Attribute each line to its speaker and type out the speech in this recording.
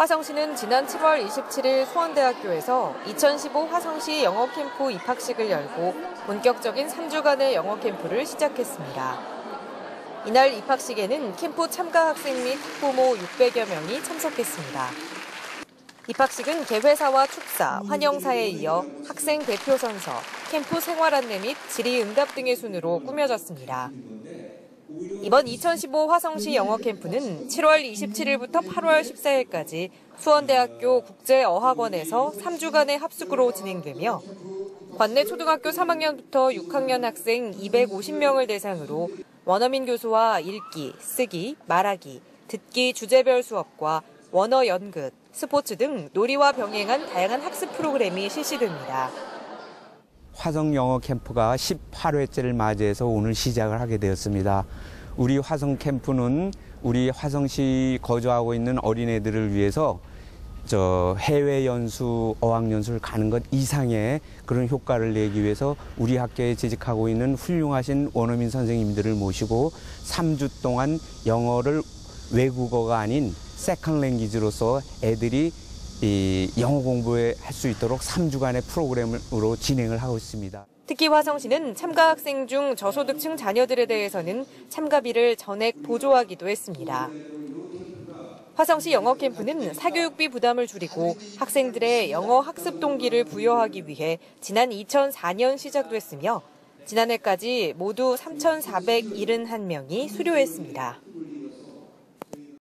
Speaker 1: 화성시는 지난 7월 27일 수원대학교에서 2015 화성시 영어 캠프 입학식을 열고 본격적인 3주간의 영어 캠프를 시작했습니다. 이날 입학식에는 캠프 참가 학생 및 학부모 600여 명이 참석했습니다. 입학식은 개회사와 축사, 환영사에 이어 학생 대표 선서, 캠프 생활 안내 및 질의응답 등의 순으로 꾸며졌습니다. 이번 2015 화성시 영어 캠프는 7월 27일부터 8월 14일까지 수원대학교 국제어학원에서 3주간의 합숙으로 진행되며 관내 초등학교 3학년부터 6학년 학생 250명을 대상으로 원어민 교수와 읽기, 쓰기, 말하기, 듣기 주제별 수업과 원어 연극, 스포츠 등 놀이와 병행한 다양한 학습 프로그램이 실시됩니다.
Speaker 2: 화성 영어 캠프가 18회째를 맞이해서 오늘 시작을 하게 되었습니다. 우리 화성 캠프는 우리 화성시 거주하고 있는 어린애들을 위해서 저 해외 연수, 어학 연수를 가는 것 이상의 그런 효과를 내기 위해서 우리 학교에 재직하고 있는 훌륭하신 원어민 선생님들을 모시고 3주 동안 영어를 외국어가 아닌 세컨 랭귀지로서 애들이 이 영어 공부할 수 있도록 3주간의 프로그램으로 진행을 하고 있습니다.
Speaker 1: 특히 화성시는 참가 학생 중 저소득층 자녀들에 대해서는 참가비를 전액 보조하기도 했습니다. 화성시 영어 캠프는 사교육비 부담을 줄이고 학생들의 영어 학습 동기를 부여하기 위해 지난 2004년 시작됐으며 지난해까지 모두 3,471명이 수료했습니다.